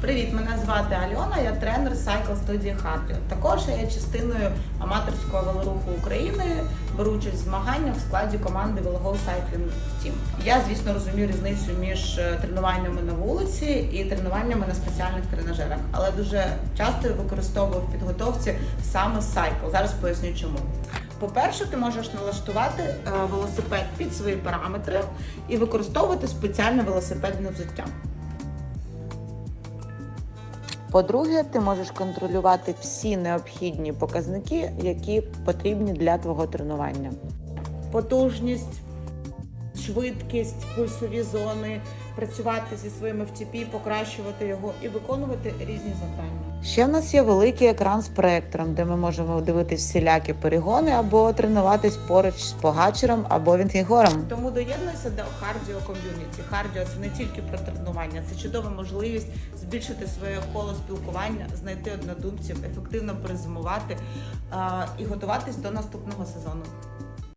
Привіт, мене звати Альона, я тренер Cycle студії Харді. Також я є частиною аматорського велоруху України, беру участь в змаганнях в складі команди Велого Cycling Team. Я, звісно, розумію різницю між е, тренуваннями на вулиці і тренуваннями на спеціальних тренажерах, але дуже часто використовую в підготовці саме Cycle. Зараз поясню чому. По-перше, ти можеш налаштувати е, велосипед під свої параметри і використовувати спеціальне велосипедне взуття. По-друге, ти можеш контролювати всі необхідні показники, які потрібні для твого тренування. Потужність, швидкість, пульсові зони, працювати зі своїм FTP, покращувати його і виконувати різні завдання. Ще в нас є великий екран з проектором, де ми можемо дивитись всілякі перегони або тренуватись поруч з погачером або вінфігором. Тому доєднуйся до кардіо ком'юніті. Кардіо це не тільки про тренування, це чудова можливість збільшити своє коло спілкування, знайти однодумців, ефективно перезимувати і готуватись до наступного сезону.